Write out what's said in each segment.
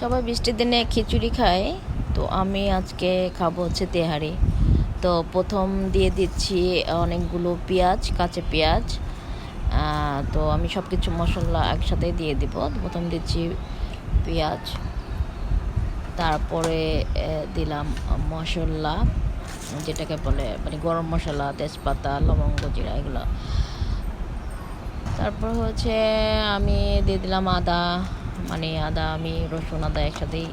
সবাই বৃষ্টির দিনে খিচুড়ি খায়, তো আমি আজকে খাব হচ্ছে তেহারি। তো প্রথম দিয়ে দিচ্ছি অনেকগুলো পেঁয়াজ, কাঁচা পেঁয়াজ তো আমি সব কিছু মশলা একসাথে দিয়ে দিব। প্রথম দিচ্ছি পেঁয়াজ, তারপরে দিলাম মশলা, যেটাকে বলে মানে গরম মশলা, তেজপাতা, লবঙ্গ, জিরা, এগুলো। তারপর হচ্ছে আমি দিয়ে দিলাম আদা মানে আদা, আমি, রসুন, আদা একসাথেই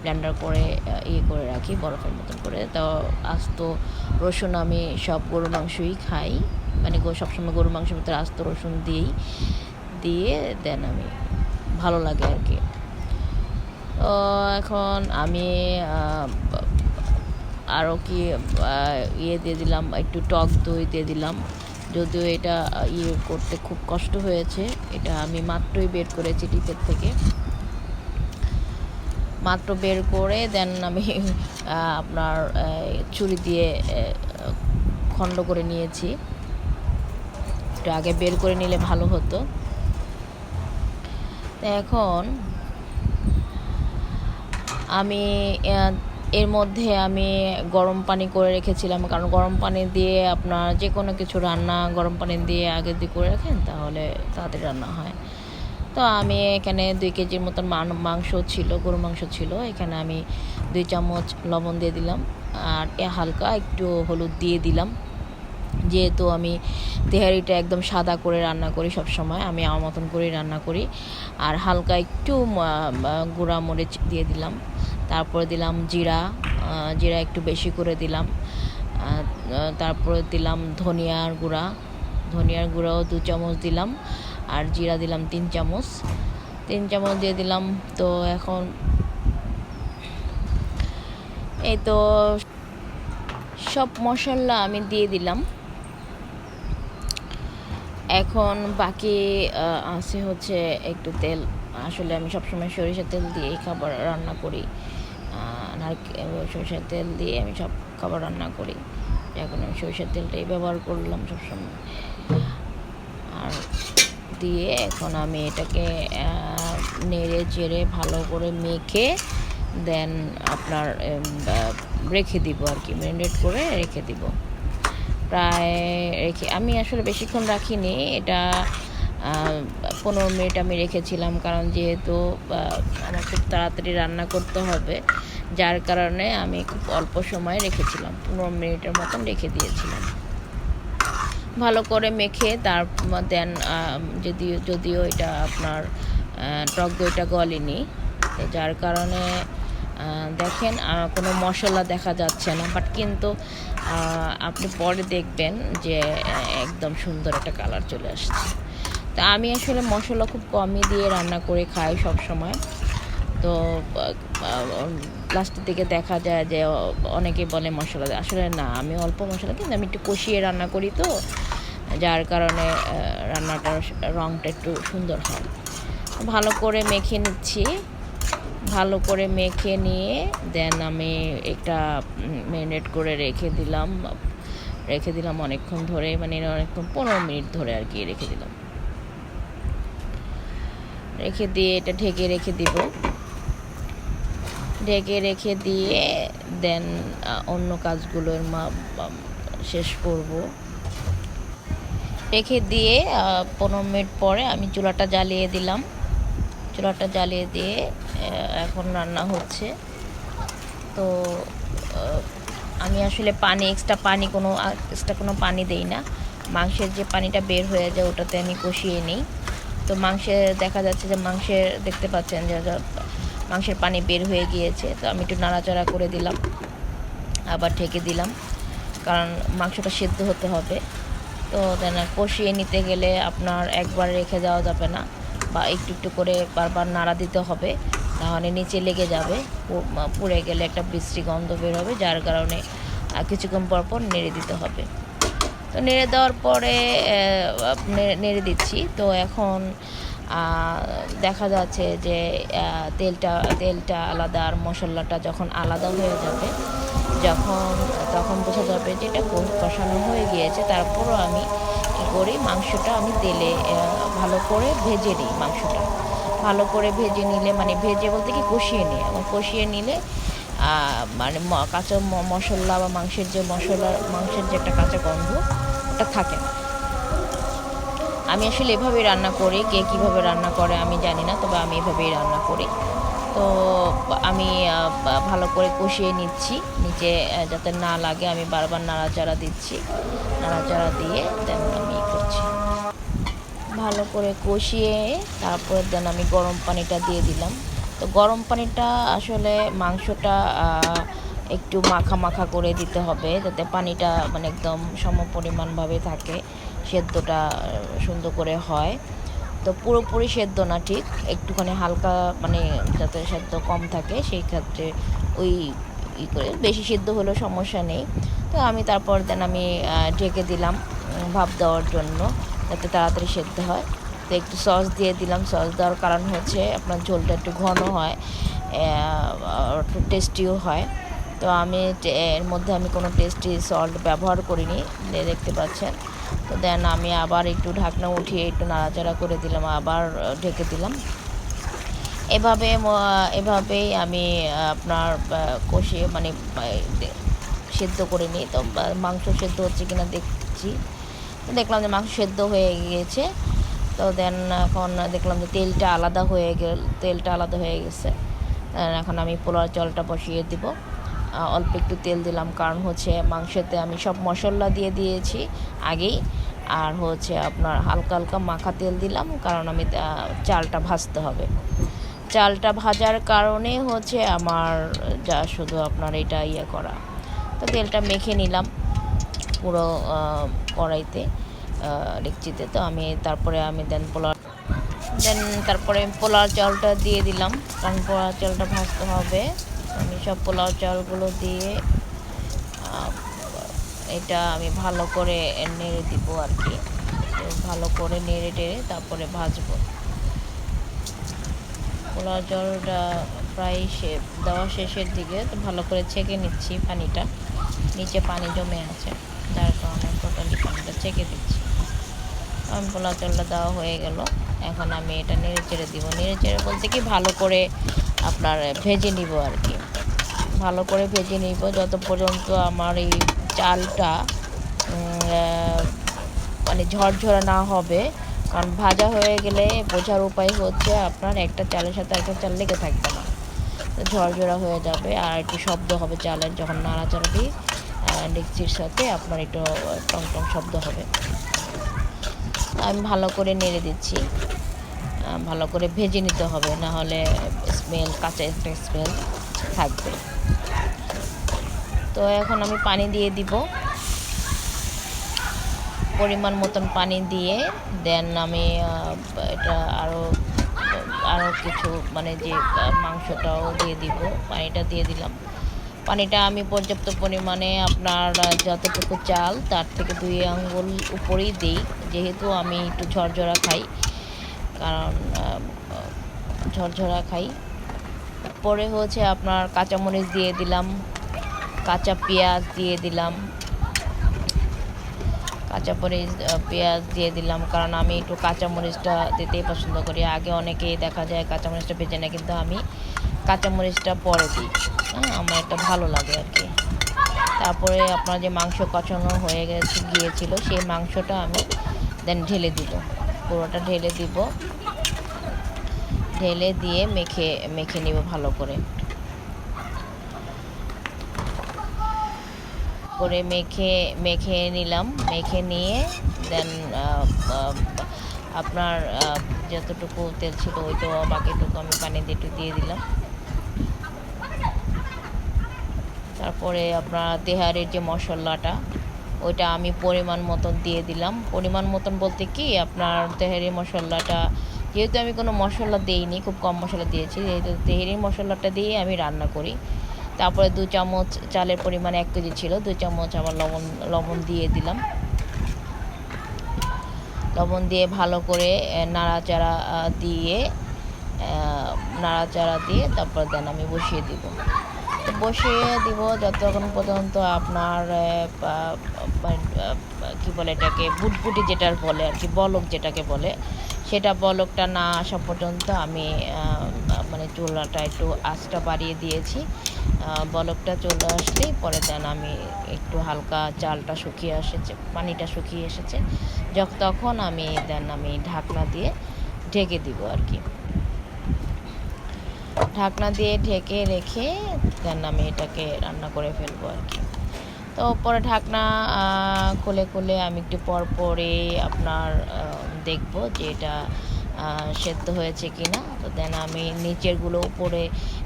ব্লেন্ডার করে ইয়ে করে রাখি, বরফের মতন করে। তো আস্ত রসুন আমি সব গরু মাংসই খাই। মানে সবসময় গরু মাংসের ভিতরে আস্ত রসুন দিই, দিয়ে দেন আমি। ভালো লাগে আর কি। তো এখন আমি আরও কি ইয়ে দিয়ে দিলাম, একটু টক দই দিয়ে দিলাম। যদিও এটা ইয়ে করতে খুব কষ্ট হয়েছে, এটা আমি মাত্রই বের করেছি টিপের থেকে। মাত্র বের করে দেন আমি আপনার ছুরি দিয়ে খণ্ড করে নিয়েছি। একটু আগে বের করে নিলে ভালো হতো। এখন আমি এর মধ্যে আমি গরম পানি করে রেখেছিলাম। কারণ গরম পানি দিয়ে আপনার যে কোনো কিছু রান্না গরম পানি দিয়ে আগে দিয়ে করে রাখেন, তাহলে তাড়াতাড়ি রান্না হয়। তো আমি এখানে দুই কেজির মতন মাংস ছিল গরু মাংস ছিল। এখানে আমি দুই চামচ লবণ দিয়ে দিলাম। আর হালকা একটু হলুদ দিয়ে দিলাম। যেহেতু আমি তেহারিটা একদম সাদা করে রান্না করি সব সময় আমি আমার মতন করেই রান্না করি। আর হালকা একটু গুঁড়া মরিচ দিয়ে দিলাম। তারপরে দিলাম জিরা জিরা একটু বেশি করে দিলাম। তারপরে দিলাম ধনিয়ার গুঁড়া। ধনিয়ার গুঁড়াও দু চামচ দিলাম আর জিরা দিলাম তিন চামচ। তিন চামচ দিয়ে দিলাম তো এখন এই তো সব মশলা আমি দিয়ে দিলাম। এখন বাকি আছে হচ্ছে একটু তেল। আসলে আমি সবসময় সরিষার তেল দিয়েই খাবার রান্না করি। নারকেল, সরিষার তেল দিয়ে আমি সব খাবার রান্না করি। এখন আমি সরিষার তেলটাই ব্যবহার করলাম সবসময়। আর দিয়ে এখন আমি এটাকে নেড়ে চেড়ে ভালো করে মেখে দেন আপনার রেখে দিব আর কি, ম্যারিনেট করে রেখে দিব। প্রায় রেখে, আমি আসলে বেশিক্ষণ রাখিনি, এটা পনেরো মিনিট আমি রেখেছিলাম, কারণ যেহেতু আমার খুব তাড়াতাড়ি রান্না করতে হবে, যার কারণে আমি খুব অল্প সময় রেখেছিলাম, পনেরো মিনিটের মতন রেখে দিয়েছিলাম। ভালো করে মেখে তার দেন যদিও যদিও এটা আপনার টক দইটা গলেনি, যার কারণে দেখেন কোনো মশলা দেখা যাচ্ছে না বাট কিন্তু আপনি পরে দেখবেন যে একদম সুন্দর একটা কালার চলে আসছে। তা আমি আসলে মশলা খুব কমই দিয়ে রান্না করে খাই সব সময় তো লাস্টের দিকে দেখা যায় যে অনেকে বলে মশলা। আসলে না, আমি অল্প মশলা কিন্তু আমি একটু কষিয়ে রান্না করি তো, যার কারণে রান্নাটার রঙটা একটু সুন্দর হয়। ভালো করে মেখে নিচ্ছি। ভালো করে মেখে নিয়ে দেন আমি একটা ম্যারিনেট করে রেখে দিলাম। রেখে দিলাম অনেকক্ষণ ধরে মানে অনেকক্ষণ, পনেরো মিনিট ধরে আর কি রেখে দিলাম। রেখে দিয়ে এটা ঢেকে রেখে দিব। ঢেকে রেখে দিয়ে দেন অন্য কাজগুলোর মা শেষ করব। রেখে দিয়ে পনেরো মিনিট পরে আমি চুলাটা জ্বালিয়ে দিলাম। চুলাটা জ্বালিয়ে দিয়ে এখন রান্না হচ্ছে। তো আমি আসলে পানি এক্সট্রা পানি কোনো এক্সট্রা কোনো পানি দেই না। মাংসের যে পানিটা বের হয়ে যায় ওটাতে আমি কষিয়ে নিই। তো মাংসে দেখা যাচ্ছে যে মাংসের দেখতে পাচ্ছেন যে যে মাংসের পানি বের হয়ে গিয়েছে। তো আমি একটু নাড়াচাড়া করে দিলাম। আবার ঢেকে দিলাম। কারণ মাংসটা সেদ্ধ হতে হবে। তো দেন কষিয়ে নিতে গেলে আপনার একবার রেখে দেওয়া যাবে না। বা একটু একটু করে বারবার নাড়া দিতে হবে। তাহলে নিচে লেগে যাবে। পুড়ে গেলে একটা বিশ্রী গন্ধ বের হবে, যার কারণে কিছুক্ষণ পর পর নেড়ে দিতে হবে। তো নেড়ে দেওয়ার পরে নেড়ে দিচ্ছি। তো এখন দেখা যাচ্ছে যে তেলটা তেলটা আলাদা আর মশলাটা যখন আলাদা হয়ে যাবে, যখন, তখন বোঝা যাবে যে এটা কষ- কষানো হয়ে গিয়েছে। তারপরও আমি কী করি, মাংসটা আমি তেলে ভালো করে ভেজে নিই মাংসটা। ভালো করে ভেজে নিলে মানে ভেজে বলতে কি কষিয়ে নিই। এবং কষিয়ে নিলে মানে কাঁচা মশলা বা মাংসের যে মশলা, মাংসের যে একটা কাঁচা গন্ধ, ওটা থাকে না। আমি আসলে এভাবেই রান্না করি, কে কীভাবে রান্না করে আমি জানি না, তবে আমি এভাবেই রান্না করি। তো, আমি ভালো করে কষিয়ে নিচ্ছি, নিচে যাতে না লাগে, আমি বারবার নাড়াচাড়া দিচ্ছি। নাড়াচাড়া দিয়ে দেন আমি করছি। ভালো করে কষিয়ে, তারপর দেন আমি গরম পানিটা দিয়ে দিলাম। তো গরম পানিটা আসলে মাংসটা একটু মাখা মাখা করে দিতে হবে যাতে পানিটা মানে একদম সমপরিমাণভাবে থাকে, সেদ্ধটা সুন্দর করে হয়। তো পুরোপুরি সেদ্ধ না ঠিক, একটুখানি হালকা মানে যাতে সেদ্ধ কম থাকে, সেই ক্ষেত্রে ওই ই করে, বেশি সেদ্ধ হলেও সমস্যা নেই। তো আমি তারপর দেন আমি ঢেকে দিলাম ভাপ দেওয়ার জন্য, যাতে তাড়াতাড়ি সেদ্ধ হয়। তো একটু সস দিয়ে দিলাম। সস দেওয়ার কারণ হচ্ছে আপনার ঝোলটা একটু ঘন হয় একটু টেস্টিও হয়। তো আমি এর মধ্যে আমি কোনো টেস্টি সল্ট ব্যবহার করিনি দেখতে পাচ্ছেন। তো দেন আমি আবার একটু ঢাকনা উঠিয়ে একটু নাড়াচাড়া করে দিলাম, আবার ঢেকে দিলাম। এভাবে এভাবেই আমি আপনার কষিয়ে মানে সেদ্ধ করে নিই। তো মাংস সেদ্ধ হচ্ছে কিনা দেখছি। দেখলাম যে মাংস সেদ্ধ হয়ে গিয়েছে। তো দেন এখন দেখলাম যে তেলটা আলাদা হয়ে গেল, তেলটা আলাদা হয়ে গেছে। এখন আমি পোলার জলটা বসিয়ে দিব। অল্প একটু তেল দিলাম, কারণ হচ্ছে মাংসতে আমি সব মশলা দিয়ে দিয়েছি আগেই। আর হচ্ছে আপনার হালকা হালকা মাখা তেল দিলাম, কারণ আমি চালটা ভাজতে হবে। চালটা ভাজার কারণে হচ্ছে আমার যা শুধু আপনার এটা ইয়ে করা। তো তেলটা মেখে নিলাম পুরো কড়াইতে। ডেকচিতে তো আমি তারপরে আমি দেন পোলাও দেন তারপরে পোলাও চালটা দিয়ে দিলাম, কারণ পোলাও চালটা ভাজতে হবে। আমি সব পোলাও চালগুলো দিয়ে এটা আমি ভালো করে নেড়ে দিব আর কি। ভালো করে নেড়ে টেড়ে তারপরে ভাজবো। পোলাও জলটা প্রায় সে, দেওয়া শেষের দিকে, তো ভালো করে ছেঁকে নিচ্ছি পানিটা। নিচে পানি জমে আছে, যার কারণে টোটালি পানিটা ছেঁকে দিচ্ছি। আমি পোলাও চালটা দেওয়া হয়ে গেল। এখন আমি এটা নেড়ে চেড়ে দিব। নেড়ে চেড়ে বলতে কি ভালো করে আপনার ভেজে নিব আর কি। ভালো করে ভেজে নিব। যত পর্যন্ত আমার এই চালটা মানে ঝরঝরা না হবে, কারণ ভাজা হয়ে গেলে বোঝার উপায় হচ্ছে আপনার একটা চালের সাথে একটা চাল লেগে থাকবে না। ঝরঝরা হয়ে যাবে আর একটু শব্দ হবে চালের। যখন নাড়াচাড়া দিই ডেকচির সাথে আপনার একটু টং টং শব্দ হবে। আমি ভালো করে নেড়ে দিচ্ছি। ভালো করে ভেজে নিতে হবে না হলে স্মেল কাঁচা একটা স্মেল থাকবে। তো এখন আমি পানি দিয়ে দিব। পরিমাণ মতন পানি দিয়ে দেন আমি এটা আরও আরও কিছু মানে যে মাংসটাও দিয়ে দিব। পানিটা দিয়ে দিলাম। পানিটা আমি পর্যাপ্ত পরিমাণে আপনার যতটুকু চাল, তার থেকে দুই আঙ্গুল উপরেই দিই। যেহেতু আমি একটু ঝরঝরা খাই, কারণ ঝরঝরা খাই। পরে হচ্ছে আপনার কাঁচামরিচ দিয়ে দিলাম, কাঁচা পেঁয়াজ দিয়ে দিলাম, কাঁচা মরিচ পেঁয়াজ দিয়ে দিলাম। কারণ আমি একটু কাঁচামরিচটা দিতেই পছন্দ করি। আগে অনেকেই দেখা যায় কাঁচামরিচটা ভেজে না কিন্তু আমি কাঁচামরিচটা পরে দিই। হ্যাঁ আমার এটা ভালো লাগে আর কি। তারপরে আপনার যে মাংস কষানো হয়ে গেছে, গিয়েছিল, সেই মাংসটা আমি দেন ঢেলে দিব। পুরোটা ঢেলে দিব। ঢেলে দিয়ে মেখে মেখে নিব ভালো করে। করে মেখে মেখে নিলাম। মেখে নিয়ে দেন আপনার যতটুকু তেল ছিল ওইটা বাকিটুকু আমি পানি দিয়ে একটু দিয়ে দিলাম। তারপরে আপনার তেহারির যে মশলাটা, ওইটা আমি পরিমাণ মতন দিয়ে দিলাম। পরিমাণ মতন বলতে কি, আপনার তেহারি মশলাটা, যেহেতু আমি কোনো মশলা দিইনি, খুব কম মশলা দিয়েছি, যেহেতু তেহারি মশলাটা দিয়ে আমি রান্না করি। তারপরে দু চামচ চালের পরিমাণ এক কেজি ছিল, দু চামচ আবার লবণ লবণ দিয়ে দিলাম। লবণ দিয়ে ভালো করে নাড়াচাড়া দিয়ে নাড়াচাড়া দিয়ে তারপর দেন আমি বসিয়ে দিব। বসিয়ে দিব যতক্ষণ পর্যন্ত আপনার কি বলে এটাকে, বুটবুটি যেটার বলে আর কি, বলক যেটাকে বলে, সেটা বলকটা না আসা পর্যন্ত আমি মানে চুলাটা একটু আঁচটা বাড়িয়ে দিয়েছি। বলকটা চলে আসলেই পরে দেন আমি একটু হালকা চালটা শুকিয়ে এসেছে, পানিটা শুকিয়ে এসেছে। তখন আমি দেন আমি ঢাকনা দিয়ে ঢেকে দিব আর কি। ঢাকনা দিয়ে ঢেকে রেখে দেন আমি এটাকে রান্না করে ফেলব আর কি। তো পরে ঢাকনা খুলে খুলে আমি একটু পর পরে আপনার দেখব যে এটা সেদ্ধ হয়েছে কি না তো দেন আমি নিচেরগুলো উপরে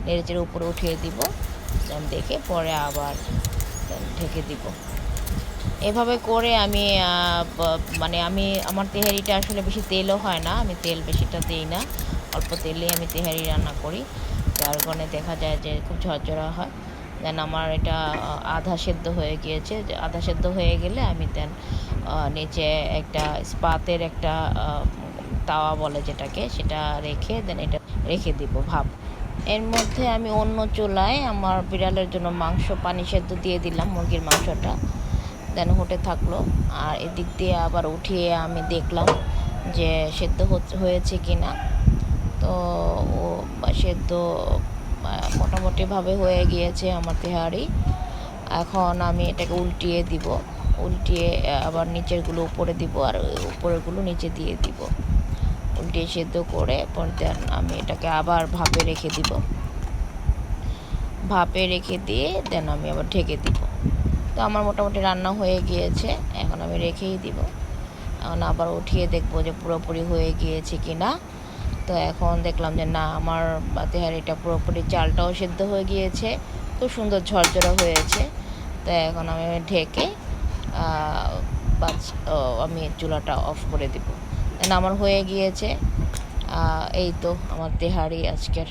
নেড়েচের উপরে উঠিয়ে দিব। দেখে পরে আবার ঢেকে দিব। এভাবে করে আমি মানে আমি, আমার তেহারিটা আসলে বেশি তেলও হয় না। আমি তেল বেশিটা দিই না। অল্প তেলেই আমি তেহারি রান্না করি। যার কারণে দেখা যায় যে খুব ঝরঝরা হয়। দেন আমার এটা আধা সেদ্ধ হয়ে গিয়েছে। আধা সেদ্ধ হয়ে গেলে আমি দেন নিচে একটা স্পাতের একটা তাওয়া বলে যেটাকে, সেটা রেখে দেন এটা রেখে দিব ভাব। এর মধ্যে আমি অন্য চুলায় আমার বিড়ালের জন্য মাংস, পানি সেদ্ধ দিয়ে দিলাম মুরগির মাংসটা। দেন হোটে থাকল। আর এদিক দিয়ে আবার উঠিয়ে আমি দেখলাম যে সেদ্ধ হয়েছে কি না তো সেদ্ধ মোটামুটিভাবে হয়ে গিয়েছে আমার তেহারি। এখন আমি এটাকে উল্টিয়ে দিব। উল্টিয়ে আবার নিচেরগুলো উপরে দিব আর উপরেরগুলো নিচে দিয়ে দিব। উল্টিয়ে সেদ্ধ করে পর দেন আমি এটাকে আবার ভাপে রেখে দিব। ভাপে রেখে দিয়ে দেন আমি আবার ঢেকে দিব। তো আমার মোটামুটি রান্না হয়ে গিয়েছে, এখন আমি রেখেই দিব। এখন আবার উঠিয়ে দেখব যে পুরোপুরি হয়ে গিয়েছে কি না তো এখন দেখলাম যে না, আমার তেহারিটা পুরোপুরি চালটাও সেদ্ধ হয়ে গিয়েছে, খুব সুন্দর ঝরঝরা হয়েছে। তো এখন আমি ঢেকে আমি চুলাটা অফ করে দিব। আমার হয়ে গিয়েছে। এই তো আমার তেহারি আজকের।